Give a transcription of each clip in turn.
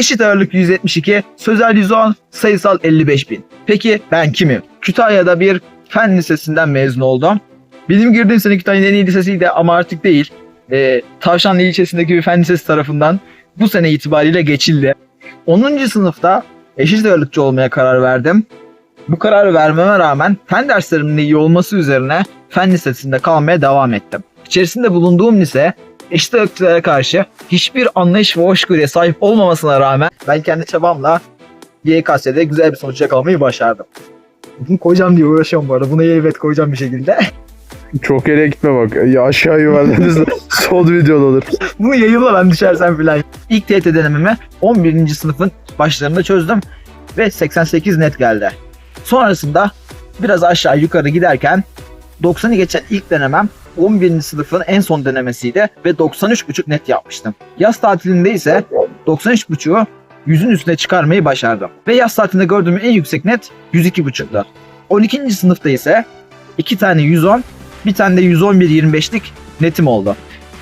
eşit ağırlık 172, sözel 110, sayısal 55 bin. Peki ben kimim? Kütahya'da bir fen lisesinden mezun oldum. Benim girdiğim sene Kütahya'nın en iyi lisesiydi ama artık değil. Ee, Tavşanlı ilçesindeki bir fen lisesi tarafından bu sene itibariyle geçildi. 10. sınıfta eşit ağırlıkçı olmaya karar verdim. Bu kararı vermeme rağmen fen derslerimin de iyi olması üzerine fen lisesinde kalmaya devam ettim. İçerisinde bulunduğum lise eşit ağırlıkçılara karşı hiçbir anlayış ve hoşgörüye sahip olmamasına rağmen ben kendi çabamla YKS'de güzel bir sonuç yakalamayı başardım. Bunu koyacağım diye uğraşıyorum bu arada. Buna evet koyacağım bir şekilde. Çok yere gitme bak. Ya aşağı yuvarlanırsa son videoda olur. Bunu yayınla ben düşersem filan. İlk TYT denememi 11. sınıfın başlarında çözdüm ve 88 net geldi. Sonrasında biraz aşağı yukarı giderken 90'ı geçen ilk denemem 11. sınıfın en son denemesiydi ve 93,5 net yapmıştım. Yaz tatilinde ise 93,5'u 100'ün üstüne çıkarmayı başardım. Ve yaz tatilinde gördüğüm en yüksek net 102,5'tu. 12. sınıfta ise 2 tane 110, bir tane de 111-25'lik netim oldu.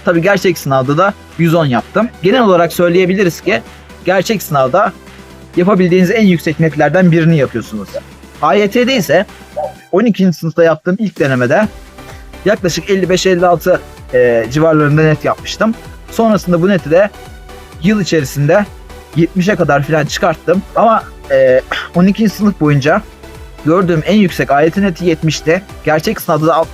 Tabii gerçek sınavda da 110 yaptım. Genel olarak söyleyebiliriz ki gerçek sınavda yapabildiğiniz en yüksek netlerden birini yapıyorsunuz. AYT'de ise 12. sınıfta yaptığım ilk denemede yaklaşık 55-56 e, civarlarında net yapmıştım. Sonrasında bu neti de yıl içerisinde 70'e kadar falan çıkarttım. Ama e, 12. sınıf boyunca gördüğüm en yüksek AYT neti 70'ti. Gerçek sınavda da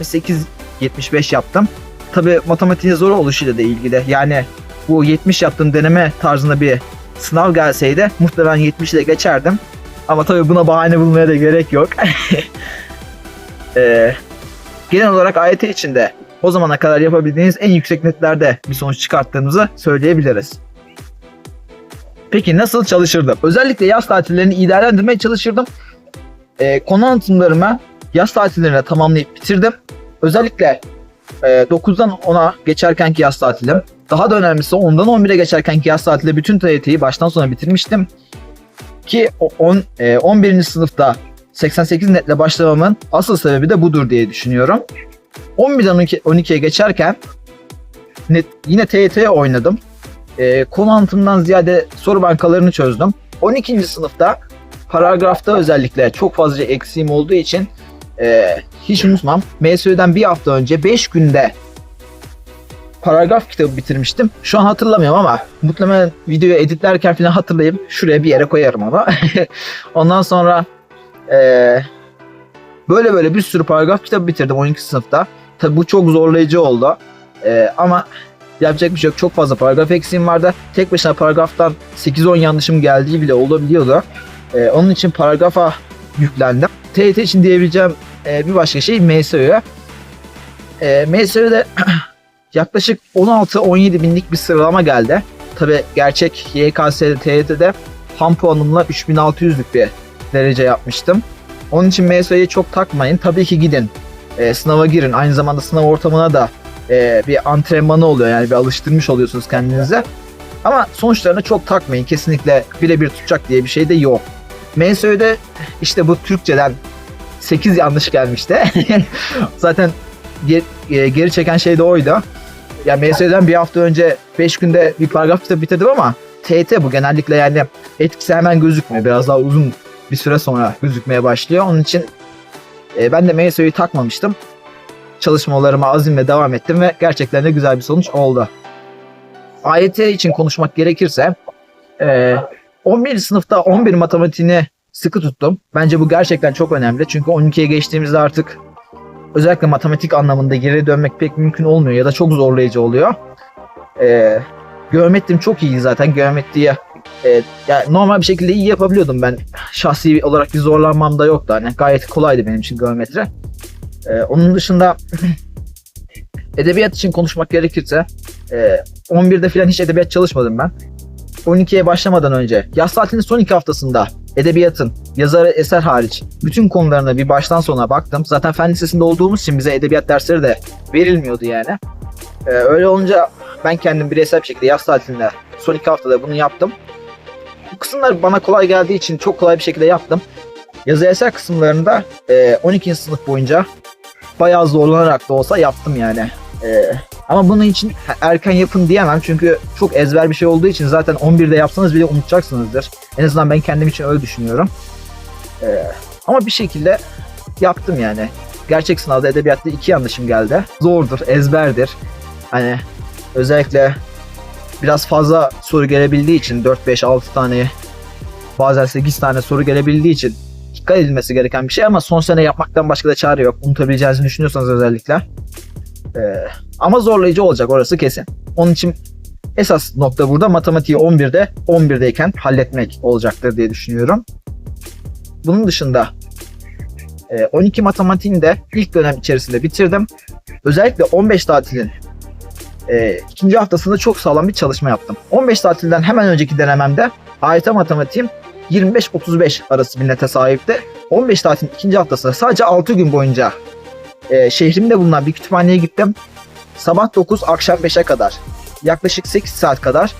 68-75 yaptım. Tabi matematiğin zor oluşuyla da ilgili. Yani bu 70 yaptığım deneme tarzında bir sınav gelseydi muhtemelen 70 ile geçerdim. Ama tabii buna bahane bulmaya da gerek yok. Ee, genel olarak AYT içinde o zamana kadar yapabildiğiniz en yüksek netlerde bir sonuç çıkarttığımızı söyleyebiliriz. Peki nasıl çalışırdım? Özellikle yaz tatillerini iyi değerlendirmeye çalışırdım. Ee, konu anlatımlarımı yaz tatillerine tamamlayıp bitirdim. Özellikle e, 9'dan 10'a geçerkenki yaz tatilim. Daha da önemlisi 10'dan 11'e geçerkenki yaz tatilde bütün TYT'yi baştan sona bitirmiştim. Ki o 10, e, 11. sınıfta 88 netle başlamamın asıl sebebi de budur diye düşünüyorum. 11'den 12 12'ye geçerken net, yine TYT'ye oynadım. E, konu ziyade soru bankalarını çözdüm. 12. sınıfta paragrafta özellikle çok fazla eksiğim olduğu için e, hiç unutmam. MSÜ'den bir hafta önce 5 günde paragraf kitabı bitirmiştim. Şu an hatırlamıyorum ama muhtemelen videoyu editlerken falan hatırlayıp şuraya bir yere koyarım onu. Ondan sonra e, böyle böyle bir sürü paragraf kitabı bitirdim 12 sınıfta. Tabi bu çok zorlayıcı oldu. E, ama yapacak bir şey yok. Çok fazla paragraf eksiğim vardı. Tek başına paragraftan 8-10 yanlışım geldiği bile olabiliyordu. E, onun için paragrafa yüklendim. TYT için diyebileceğim e, bir başka şey MSÖ. E, MSÖ'de yaklaşık 16-17 binlik bir sıralama geldi. Tabi gerçek YKS TYT'de ham puanımla 3600'lük bir derece yapmıştım. Onun için MSÖ'ye çok takmayın. Tabii ki gidin. E, sınava girin. Aynı zamanda sınav ortamına da e, bir antrenmanı oluyor. Yani bir alıştırmış oluyorsunuz kendinize. Ama sonuçlarına çok takmayın. Kesinlikle birebir tutacak diye bir şey de yok. MSÖ'de işte bu Türkçeden 8 yanlış gelmişti. Zaten ger- e, geri çeken şey de oydu. Ya MSÖ'den bir hafta önce 5 günde bir paragraf bitirdim ama TET bu genellikle yani etkisi hemen gözükmüyor. Biraz daha uzun bir süre sonra gözükmeye başlıyor. Onun için e, ben de MSÖ'yü takmamıştım. Çalışmalarıma azimle devam ettim ve gerçekten de güzel bir sonuç oldu. AYT için konuşmak gerekirse e, 11. sınıfta 11 matematiğini sıkı tuttum. Bence bu gerçekten çok önemli. Çünkü 12'ye geçtiğimizde artık özellikle matematik anlamında geri dönmek pek mümkün olmuyor ya da çok zorlayıcı oluyor. Ee, geometrim çok iyi zaten. Geometriye e, yani normal bir şekilde iyi yapabiliyordum ben. Şahsi olarak bir zorlanmam da yoktu. Hani gayet kolaydı benim için geometri. Ee, onun dışında edebiyat için konuşmak gerekirse e, 11'de falan hiç edebiyat çalışmadım ben. 12'ye başlamadan önce yaz tatilinin son iki haftasında edebiyatın yazarı eser hariç bütün konularına bir baştan sona baktım. Zaten fen lisesinde olduğumuz için bize edebiyat dersleri de verilmiyordu yani. Ee, öyle olunca ben kendim bireysel bir şekilde yaz tatilinde son iki haftada bunu yaptım. Bu kısımlar bana kolay geldiği için çok kolay bir şekilde yaptım. Yazı eser kısımlarında e, 12. sınıf boyunca bayağı zorlanarak da olsa yaptım yani. E, Ama bunun için erken yapın diyemem çünkü çok ezber bir şey olduğu için zaten 11'de yapsanız bile unutacaksınızdır. En azından ben kendim için öyle düşünüyorum. Ee, ama bir şekilde yaptım yani. Gerçek sınavda edebiyatta iki yanlışım geldi. Zordur, ezberdir. Hani özellikle biraz fazla soru gelebildiği için 4, 5, 6 tane bazen 8 tane soru gelebildiği için dikkat edilmesi gereken bir şey ama son sene yapmaktan başka da çare yok. Unutabileceğinizi düşünüyorsanız özellikle. Ee, ama zorlayıcı olacak orası kesin. Onun için esas nokta burada matematiği 11'de 11'deyken halletmek olacaktır diye düşünüyorum. Bunun dışında e, 12 matematiğini de ilk dönem içerisinde bitirdim. Özellikle 15 tatilin e, ikinci haftasında çok sağlam bir çalışma yaptım. 15 tatilden hemen önceki denememde AYT matematiğim 25-35 arası bir nete sahipti. 15 tatilin ikinci haftasında sadece 6 gün boyunca e, şehrimde bulunan bir kütüphaneye gittim. Sabah 9 akşam 5'e kadar yaklaşık 8 saat kadar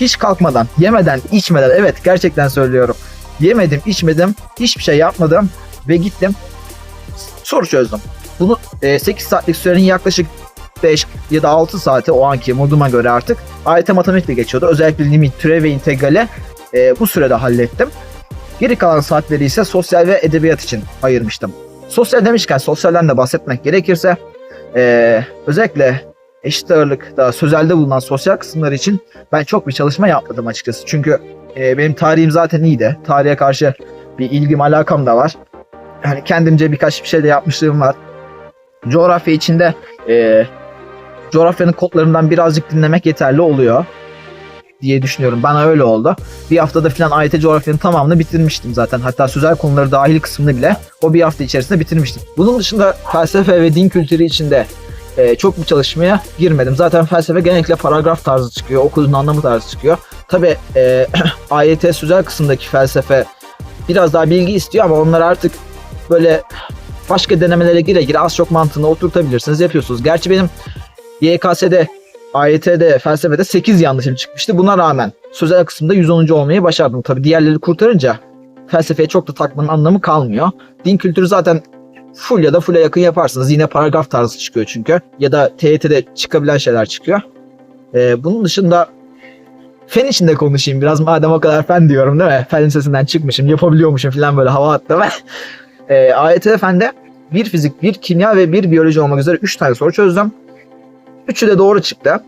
hiç kalkmadan, yemeden, içmeden evet gerçekten söylüyorum. Yemedim, içmedim, hiçbir şey yapmadım ve gittim soru çözdüm. Bunu e, 8 saatlik sürenin yaklaşık 5 ya da 6 saati o anki moduma göre artık AYT matematikle geçiyordu. Özellikle limit, türev ve integrale e, bu sürede hallettim. Geri kalan saatleri ise sosyal ve edebiyat için ayırmıştım. Sosyal demişken sosyalden de bahsetmek gerekirse e, özellikle eşit ağırlıkta sözelde bulunan sosyal kısımları için ben çok bir çalışma yapmadım açıkçası. Çünkü e, benim tarihim zaten iyiydi. Tarihe karşı bir ilgim alakam da var. Yani kendimce birkaç bir şey de yapmışlığım var. Coğrafya içinde e, coğrafyanın kodlarından birazcık dinlemek yeterli oluyor diye düşünüyorum. Bana öyle oldu. Bir haftada falan AYT coğrafyanın tamamını bitirmiştim zaten. Hatta sözel konuları dahil kısmını bile o bir hafta içerisinde bitirmiştim. Bunun dışında felsefe ve din kültürü içinde e, çok bir çalışmaya girmedim. Zaten felsefe genellikle paragraf tarzı çıkıyor. Okulun anlamı tarzı çıkıyor. Tabi e, AYT sözel kısımdaki felsefe biraz daha bilgi istiyor ama onlar artık böyle başka denemelere gire gire az çok mantığını oturtabilirsiniz yapıyorsunuz. Gerçi benim YKS'de AYT'de felsefede 8 yanlışım çıkmıştı. Buna rağmen sözel kısımda 110. olmayı başardım. Tabi diğerleri kurtarınca felsefeye çok da takmanın anlamı kalmıyor. Din kültürü zaten full ya da full'e yakın yaparsınız. Yine paragraf tarzı çıkıyor çünkü. Ya da TYT'de çıkabilen şeyler çıkıyor. Ee, bunun dışında fen içinde konuşayım biraz madem o kadar fen diyorum değil mi? Fen lisesinden çıkmışım yapabiliyormuşum falan böyle hava attım. ee, AYT fende bir fizik, bir kimya ve bir biyoloji olmak üzere 3 tane soru çözdüm. Üçü de doğru çıktı.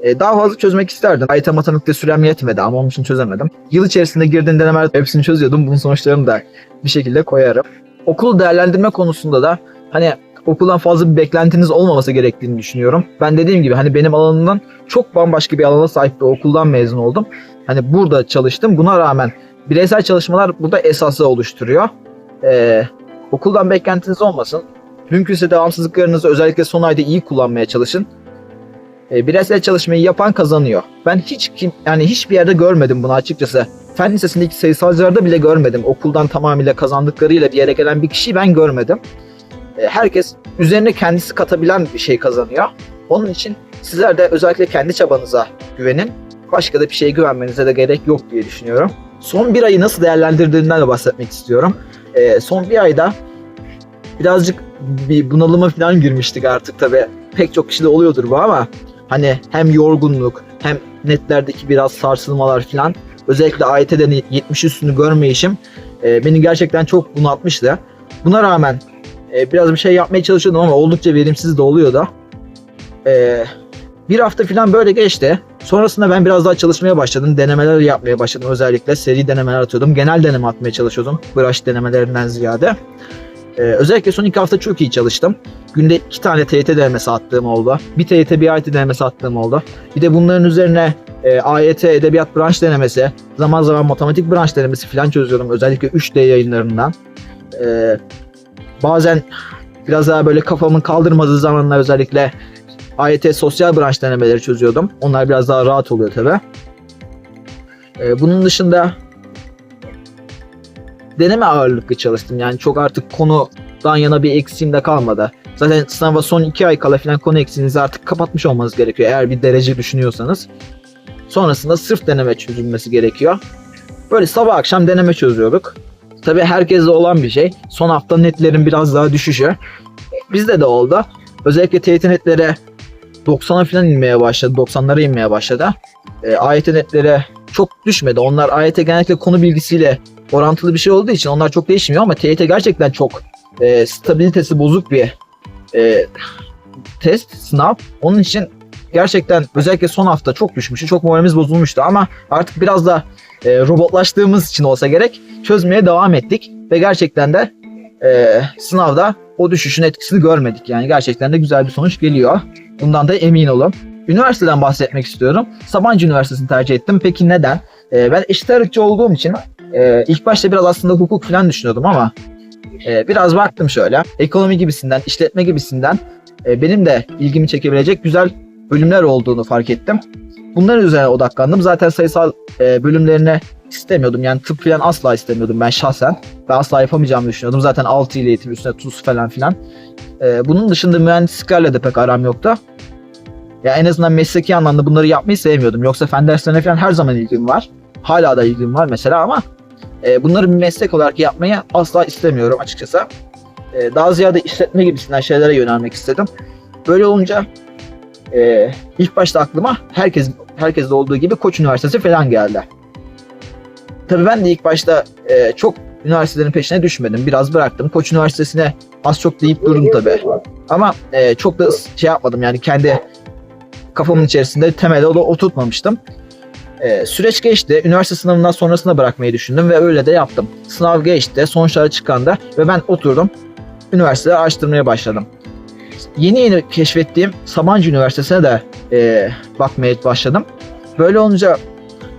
Ee, daha fazla çözmek isterdim. AYT matematikte sürem yetmedi ama onun için çözemedim. Yıl içerisinde girdiğin denemeler hepsini çözüyordum. Bunun sonuçlarını da bir şekilde koyarım. Okul değerlendirme konusunda da hani okuldan fazla bir beklentiniz olmaması gerektiğini düşünüyorum. Ben dediğim gibi hani benim alanımdan çok bambaşka bir alana sahip bir okuldan mezun oldum. Hani burada çalıştım. Buna rağmen bireysel çalışmalar burada esası oluşturuyor. Ee, okuldan beklentiniz olmasın. Mümkünse devamsızlıklarınızı özellikle son ayda iyi kullanmaya çalışın. E, bireysel çalışmayı yapan kazanıyor. Ben hiç kim yani hiçbir yerde görmedim bunu açıkçası. Fen lisesindeki sayısalcılarda bile görmedim. Okuldan tamamıyla kazandıklarıyla bir yere gelen bir kişiyi ben görmedim. E, herkes üzerine kendisi katabilen bir şey kazanıyor. Onun için sizler de özellikle kendi çabanıza güvenin. Başka da bir şeye güvenmenize de gerek yok diye düşünüyorum. Son bir ayı nasıl değerlendirdiğinden de bahsetmek istiyorum. E, son bir ayda birazcık bir bunalıma falan girmiştik artık tabi. Pek çok kişide oluyordur bu ama hani hem yorgunluk hem netlerdeki biraz sarsılmalar falan özellikle AYT'den 70 üstünü görmeyişim e, beni gerçekten çok bunaltmıştı. Buna rağmen e, biraz bir şey yapmaya çalışıyordum ama oldukça verimsiz de oluyordu. E, bir hafta falan böyle geçti. Sonrasında ben biraz daha çalışmaya başladım. Denemeler yapmaya başladım özellikle. Seri denemeler atıyordum. Genel deneme atmaya çalışıyordum. Branş denemelerinden ziyade. Ee, özellikle son iki hafta çok iyi çalıştım. Günde iki tane TYT denemesi attığım oldu. Bir TYT bir AYT denemesi attığım oldu. Bir de bunların üzerine e, AYT edebiyat branş denemesi, zaman zaman matematik branş denemesi falan çözüyorum. Özellikle 3D yayınlarından. Ee, bazen biraz daha böyle kafamın kaldırmadığı zamanlar özellikle AYT sosyal branş denemeleri çözüyordum. Onlar biraz daha rahat oluyor tabi. Ee, bunun dışında deneme ağırlıklı çalıştım. Yani çok artık konudan yana bir eksiğim de kalmadı. Zaten sınava son iki ay kala falan konu eksiğinizi artık kapatmış olmanız gerekiyor. Eğer bir derece düşünüyorsanız. Sonrasında sırf deneme çözülmesi gerekiyor. Böyle sabah akşam deneme çözüyorduk. Tabi herkeste olan bir şey. Son hafta netlerin biraz daha düşüşü. Bizde de oldu. Özellikle TYT netlere 90'a falan inmeye başladı. 90'lara inmeye başladı. E, AYT netlere çok düşmedi. Onlar AYT genellikle konu bilgisiyle orantılı bir şey olduğu için onlar çok değişmiyor ama TYT gerçekten çok e, stabilitesi bozuk bir e, test, sınav. Onun için gerçekten özellikle son hafta çok düşmüştü. Çok moralimiz bozulmuştu ama artık biraz da e, robotlaştığımız için olsa gerek çözmeye devam ettik. Ve gerçekten de e, sınavda o düşüşün etkisini görmedik. Yani gerçekten de güzel bir sonuç geliyor. Bundan da emin olun. Üniversiteden bahsetmek istiyorum. Sabancı Üniversitesi'ni tercih ettim. Peki neden? E, ben eşit ağırlıkçı olduğum için e, ilk başta biraz aslında hukuk falan düşünüyordum ama e, biraz baktım şöyle. Ekonomi gibisinden, işletme gibisinden e, benim de ilgimi çekebilecek güzel bölümler olduğunu fark ettim. Bunların üzerine odaklandım. Zaten sayısal e, bölümlerine istemiyordum. Yani tıp falan asla istemiyordum ben şahsen. Ve asla yapamayacağımı düşünüyordum. Zaten 6 ile eğitim üstüne tuz falan filan. E, bunun dışında mühendisliklerle de pek aram yoktu. Ya en azından mesleki anlamda bunları yapmayı sevmiyordum. Yoksa fen derslerine falan her zaman ilgim var. Hala da ilgim var mesela ama e, bunları meslek olarak yapmayı asla istemiyorum açıkçası. E, daha ziyade işletme gibisinden şeylere yönelmek istedim. Böyle olunca e, ilk başta aklıma herkes herkeste olduğu gibi Koç Üniversitesi falan geldi. Tabii ben de ilk başta e, çok üniversitelerin peşine düşmedim. Biraz bıraktım. Koç Üniversitesi'ne az çok deyip durdum tabii. Ama e, çok da şey yapmadım yani kendi kafamın içerisinde temelde oturtmamıştım. E, süreç geçti. Üniversite sınavından sonrasında bırakmayı düşündüm ve öyle de yaptım. Sınav geçti. Sonuçları çıkanda ve ben oturdum. Üniversiteyi araştırmaya başladım. Yeni yeni keşfettiğim Sabancı Üniversitesi'ne de e, bakmaya başladım. Böyle olunca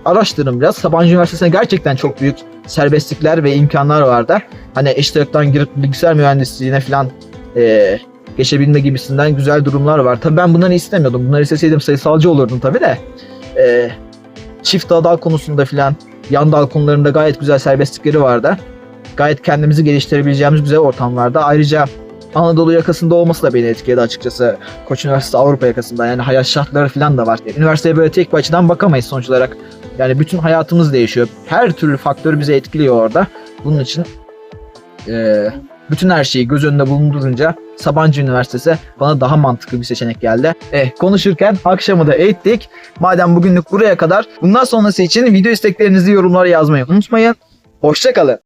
araştırdım biraz. Sabancı Üniversitesi'ne gerçekten çok büyük serbestlikler ve imkanlar vardı. Hani eşit ağırlıktan girip bilgisayar mühendisliğine falan e, geçebilme gibisinden güzel durumlar var. Tabii ben bunları istemiyordum. Bunları isteseydim sayısalcı olurdum tabii de. E, çift dal konusunda falan yan dal konularında gayet güzel serbestlikleri vardı. Gayet kendimizi geliştirebileceğimiz güzel ortamlarda. Ayrıca Anadolu yakasında olması da beni etkiledi açıkçası. Koç Üniversitesi Avrupa yakasında yani hayat şartları falan da var. Üniversiteye böyle tek bir açıdan bakamayız sonuç olarak. Yani bütün hayatımız değişiyor. Her türlü faktör bizi etkiliyor orada. Bunun için eee, bütün her şeyi göz önünde bulundurunca Sabancı Üniversitesi bana daha mantıklı bir seçenek geldi. Eh konuşurken akşamı da ettik. Madem bugünlük buraya kadar bundan sonrası için video isteklerinizi yorumlara yazmayı unutmayın. Hoşçakalın.